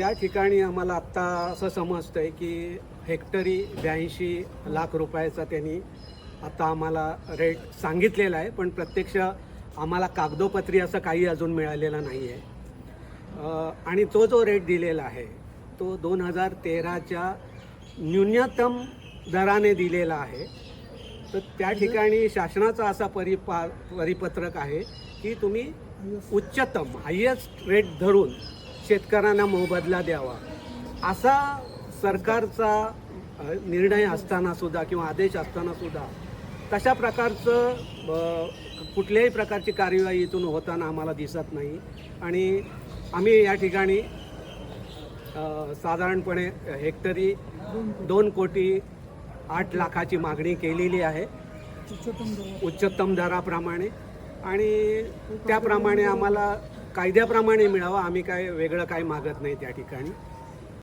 त्या ठिकाणी आम्हाला आत्ता असं समजतंय की हेक्टरी ब्याऐंशी लाख रुपयाचा त्यांनी आता आम्हाला रेट सांगितलेला आहे पण प्रत्यक्ष आम्हाला कागदोपत्री असं काही अजून मिळालेलं नाही आहे आणि तो जो रेट दिलेला आहे तो दोन हजार तेराच्या न्यूनतम दराने दिलेला आहे. तर त्या ठिकाणी शासनाचा असा परिपा परिपत्रक आहे की तुम्ही उच्चतम हायेस्ट रेट धरून शेतकऱ्यांना मोबदला द्यावा. असा सरकारचा निर्णय असताना सुद्धा किंवा आदेश असताना सुद्धा तशा प्रकारचं कुठल्याही प्रकारची कार्यवाही इथून होताना आम्हाला दिसत नाही. आणि आम्ही या ठिकाणी साधारणपणे हेक्टरी दोन कोटी आठ लाखाची मागणी केलेली आहे. उच्चतम दराप्रमाणे. आणि त्याप्रमाणे आम्हाला कायद्याप्रमाणे मिळावा आम्ही काय वेगळं काय मागत नाही त्या ठिकाणी.